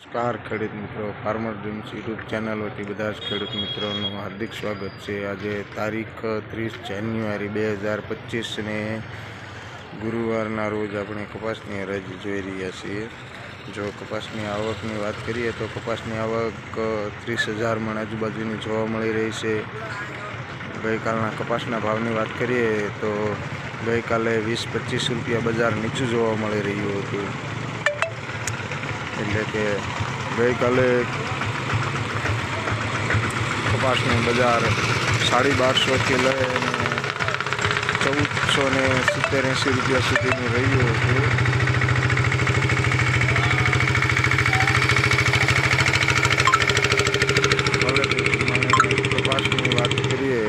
નમસ્કાર, ખેડૂત મિત્રો. ફાર્મર ડ્રીમ્સ યુટ્યુબ ચેનલ વતી બધા જ ખેડૂત મિત્રોનું હાર્દિક સ્વાગત છે. આજે તારીખ ત્રીસ જાન્યુઆરી બે હજાર પચીસને ગુરુવારના રોજ આપણે કપાસની હરાજી જોઈ રહ્યા છીએ. જો કપાસની આવકની વાત કરીએ તો કપાસની આવક ત્રીસ હજાર મણ આજુબાજુની જોવા મળી રહી છે. ગઈકાલના કપાસના ભાવની વાત કરીએ તો ગઈકાલે વીસ પચીસ રૂપિયા બજાર નીચું જોવા મળી રહ્યું હતું. એટલે કે ગઈકાલે કપાસનું બજાર સાડી બારસોથી લઈને ચૌદસો ને સિત્તેર એંસી રૂપિયા સુધીનું રહ્યું હતું ક્વોલિટી પ્રમાણે કપાસની વાત કરીએ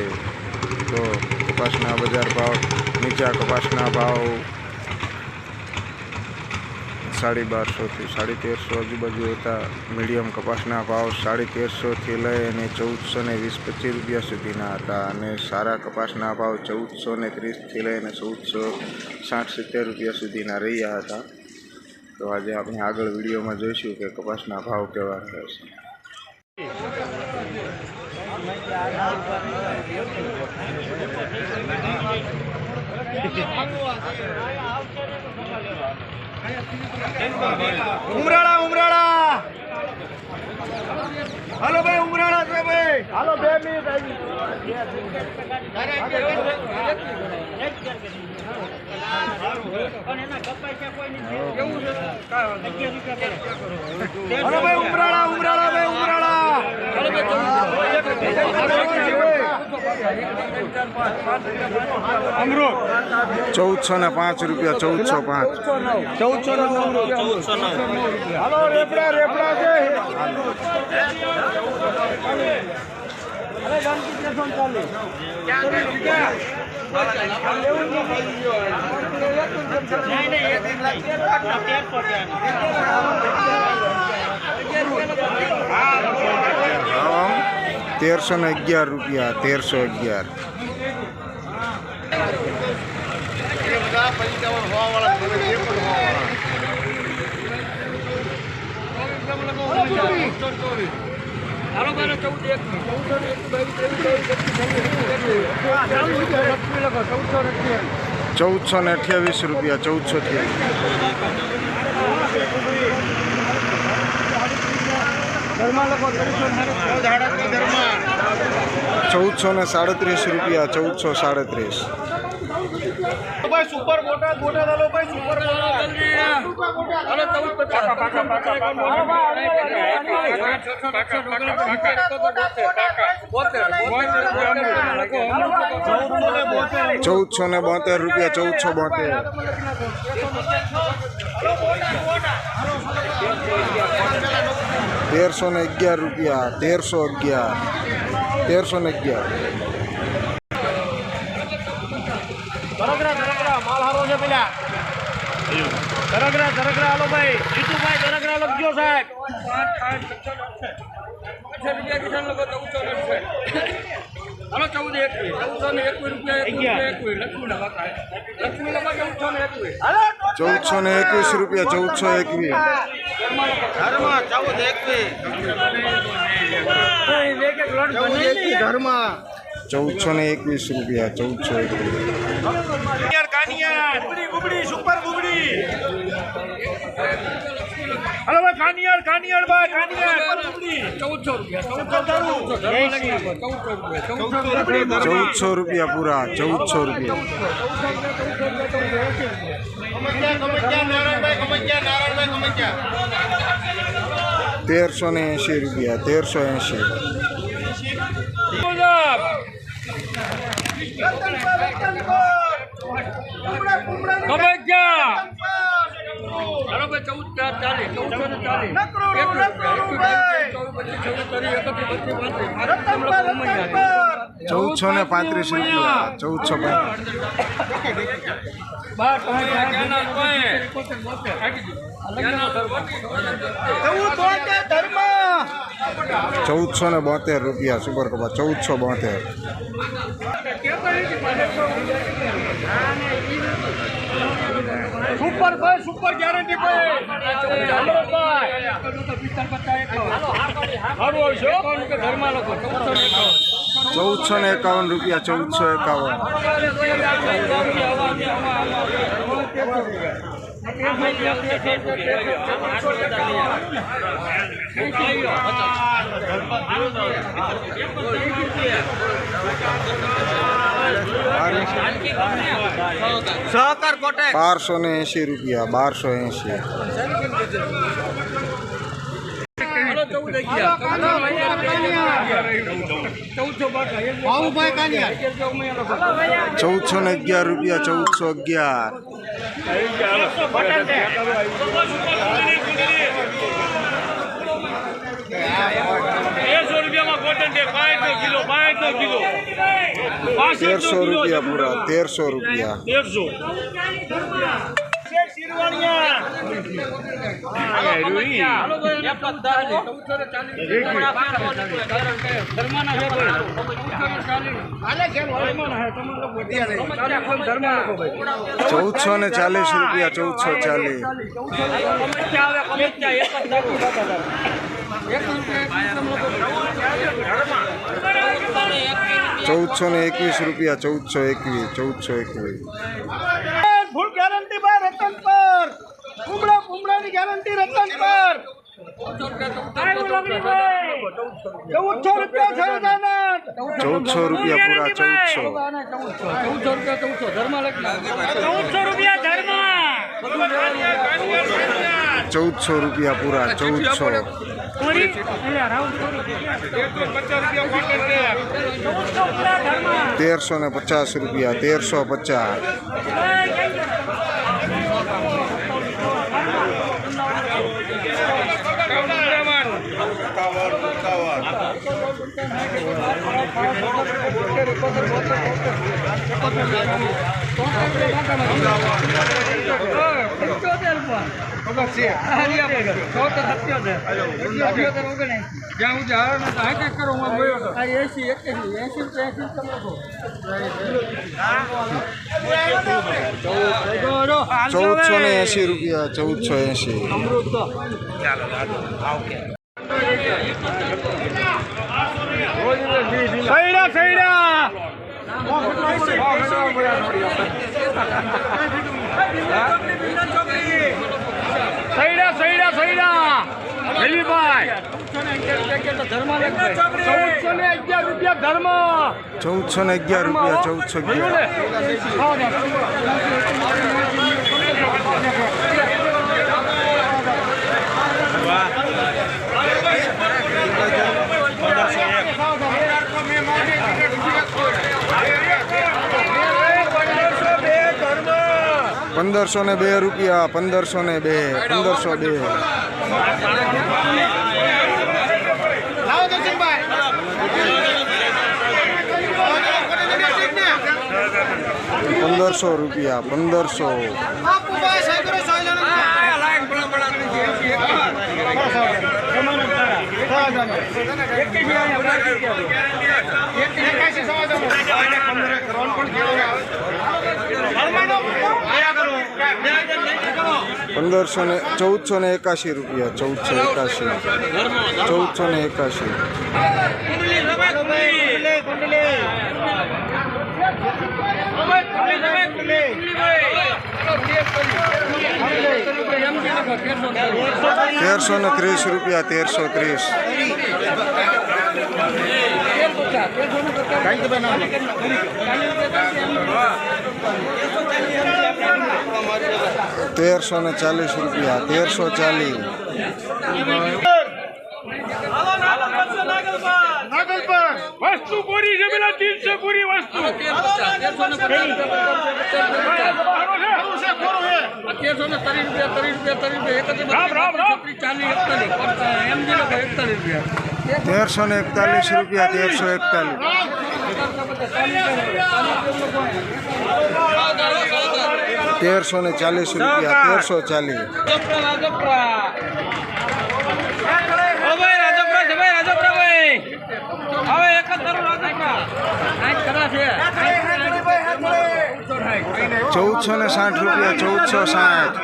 તો કપાસના બજાર ભાવ નીચા કપાસના ભાવ સાડી બારસોથી સાડી તેરસો આજુબાજુ હતા મીડિયમ કપાસના ભાવ સાડી તેરસોથી લઈ અને ચૌદસો ને વીસ પચીસ રૂપિયા સુધીના હતા અને સારા કપાસના ભાવ ચૌદસો ને ત્રીસથી લઈને ચૌદસો સાઠ સિત્તેર રૂપિયા સુધીના રહ્યા હતા. તો આજે આપણે આગળ વિડીયોમાં જોઈશું કે કપાસના ભાવ કેવા રહેશે ઉમરાળા ઉમરાળા હાલો ભાઈ ઉમરાળા છે ભાઈ હાલો બે મિનિટ ઉમરાળા ઉમરાળા ભાઈ ઉમરાળા ચૌદસો ને પાંચ રૂપિયા ચૌદસો પાંચ. ચૌદસો નવ રૂપિયા હાલો રેપડા રેપડા છે. તેરસો ને અગિયાર રૂપિયા તેરસો અગિયાર. ચૌદસો ને અઠ્યાવીસ રૂપિયા ચૌદસો ચૌદસો ને સાડત્રીસ રૂપિયા ચૌદસો સાડત્રીસ સુપર મોટા મોટા ભાઈ સુપર ચૌદસો ને બોતેર રૂપિયા ચૌદસો બોતેર તેરસો ને અગિયાર રૂપિયા તેરસો અગિયાર તેરસો ને અગિયાર. ધરગરા ધરગરા માલ હારો છે પેલા. ધરગરા હાલો ભાઈ. જીતુભાઈ ધરગરા લખજો સાહેબ. હાલો ચૌદ એકવીસ. ચૌદસો ને એકવીસ રૂપિયા એકવીસ લક્ષ્મી ના લક્ષ્મી ના ચૌદસો ને એકવીસ. ચૌદસો ને એકવીસ રૂપિયા ચૌદસો એકવીસ. ધર્મા ચૌદ છો ચૌદસો ને એકવીસ રૂપિયા ચૌદસો એકવીસ. હલો ભાઈ કાનિયાર કાનિયાર ભાઈ કાનિયાર. ગુબડી 1400 રૂપિયા. ચૌદસો રૂપિયા પૂરા ચૌદસો રૂપિયા. તેરસો ને એંશી રૂપિયા તેરસો એંશી. ચૌદસો ને પાંત્રીસ રૂપિયા ચૌદસો પાંત્રીસ. ચૌદસો ને બોતેર રૂપિયા સુપર કપા. ચૌદસો બોતેર. સુપર ભાઈ સુપર ગેરંટી ભાઈ. અમૃતભાઈ લોકો ચૌદસો. ચૌદસો ને એકાવન રૂપિયા ચૌદસો એકાવન. બારસો ને એંશી રૂપિયા બારસો એંશી. ચૌદસો ને અગિયાર રૂપિયા ચૌદસો અગિયાર. તેરસો રૂપિયા પૂરા તેરસો રૂપિયા. ચૌદસો ને ચાલીસ રૂપિયા ચૌદસો ચાલીસ. ચૌદસો ને એકવીસ રૂપિયા ચૌદસો એકવીસ ચૌદસો એકવીસ ફૂલ ગેરંટી ભાઈ રતન પર કુમડા કુમડાની ગેરંટી રતન પર ચૌદસો રૂપિયા ચૌદસો રૂપિયા પૂરા ચૌદસો. ચૌદસો રૂપિયા ચૌદસો ધર્મ ચૌદસો. રૂપિયા ધર્મ ચૌદસો રૂપિયા પૂરા ચૌદસો તેરસો ને પચાસ રૂપિયા તેરસો પચાસ. જ્યાં ગયો એસી એસી એસી એસી ચૌદસો ને એસી રૂપિયા ચૌદસો એંશી સૈડા સૈડા સૈડા સૈડા સૈડા વેલીભાઈ ચૌદસો ને અગિયાર રૂપિયા ધર્મ! ચૌદસો ને અગિયાર રૂપિયા ચૌદસો અગિયાર. પંદરસો ને બે રૂપિયા પંદરસો ને બે પંદરસો બે. પંદરસો રૂપિયા પંદરસો. પંદરસો ને, ચૌદસો ને એકાશી રૂપિયા, ચૌદસો એકાશી. ચૌદસો ને એકાશી. તેરસો ને ત્રીસ રૂપિયા, તેરસો ત્રીસ. તેરસો ને ચાલીસ રૂપિયા, તેરસો ચાલીસ. વસ્તુ પૂરી છે પેલા તીનસો પૂરી વસ્તુ રામ રામ રામ તેરસો ને એકતાલીસ રૂપિયા, તેરસો એકતાલીસ. તેરસો ને ચાલીસ રૂપિયા તેરસો ચાલીસ. ચૌદસો ને સાઠ રૂપિયા ચૌદસો સાઠ.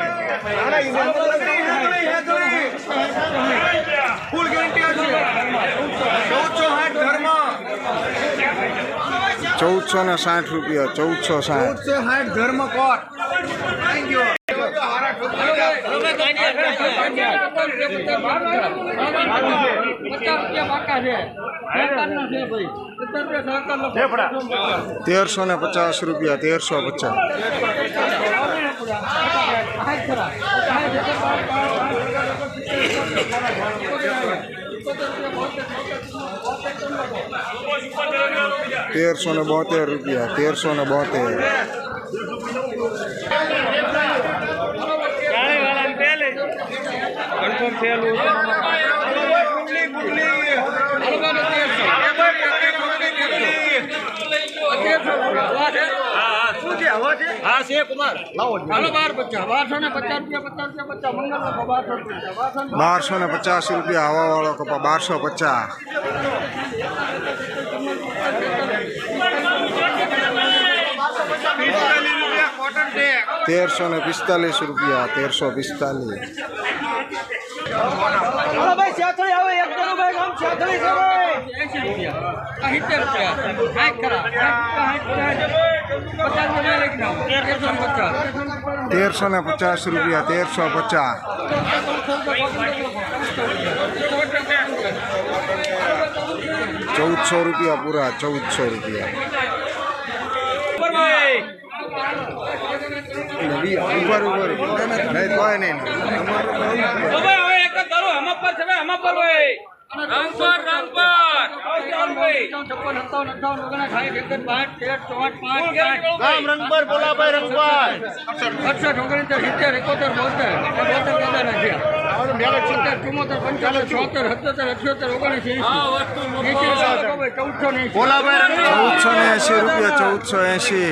ચૌદસો ને સાઠ રૂપિયા ચૌદસો સાઠ. ચૌદસો સાઠ ધર્મ કોટ. તેરસો ને પચાસ રૂપિયા તેરસો પચાસ તેરસો ને બોતેર રૂપિયા તેરસો ને બોતેર પચાસ બારસો ને પચાસ રૂપિયા હવા વાળો કપા, બારસો પચાસ. તેરસો ને પિસ્તાલીસ રૂપિયા, તેરસો પિસ્તાલીસ. ભાઈ આવે એક જણો ભાઈ આમ છે ભાઈ. રૂપિયા. રૂપિયા તેરસો ને પચાસ. રૂપિયા તેરસો પચાસ. ચૌદસો રૂપિયા પૂરા ચૌદસો રૂપિયા. ઉપર ઉપર નહીં કોઈ નહીં છપ્પન સત્તાવન અઠાવન ઓગણસાઠ સાહીઠ એકસઠ પાંચ તેર ચોસઠ પાંચ રામ રંગપર બોલાભાઈ રંગભાઈ અડસઠ ઓગણસિત્તેર સિત્તેર એકોતેર બોતેર બોતેર દાદાના છે સિત્તેર ચુમ્મોતેર પંચોતેર છોતેર સત્તોતેર અઠ્યોતેર ઓગણસી ચૌદસો ને એસી ચૌદસો રૂપિયા છે એસી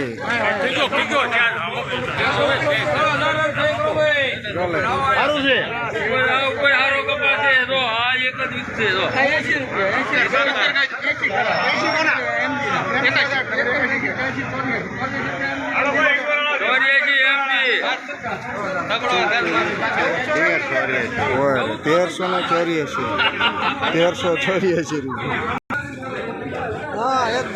તેરસો ને ચોર્યાસી તેરસો ચોર્યાસી રૂપિયા હા એક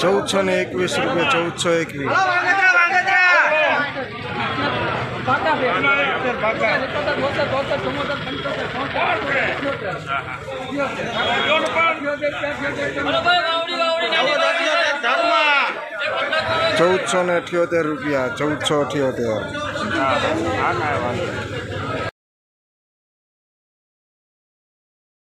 ચૌદસો ને એકવીસ રૂપિયા ચૌદસો એકવીસ. ચૌદસો ને અઠ્યોતેર રૂપિયા ચૌદસો અઠ્યોતેર.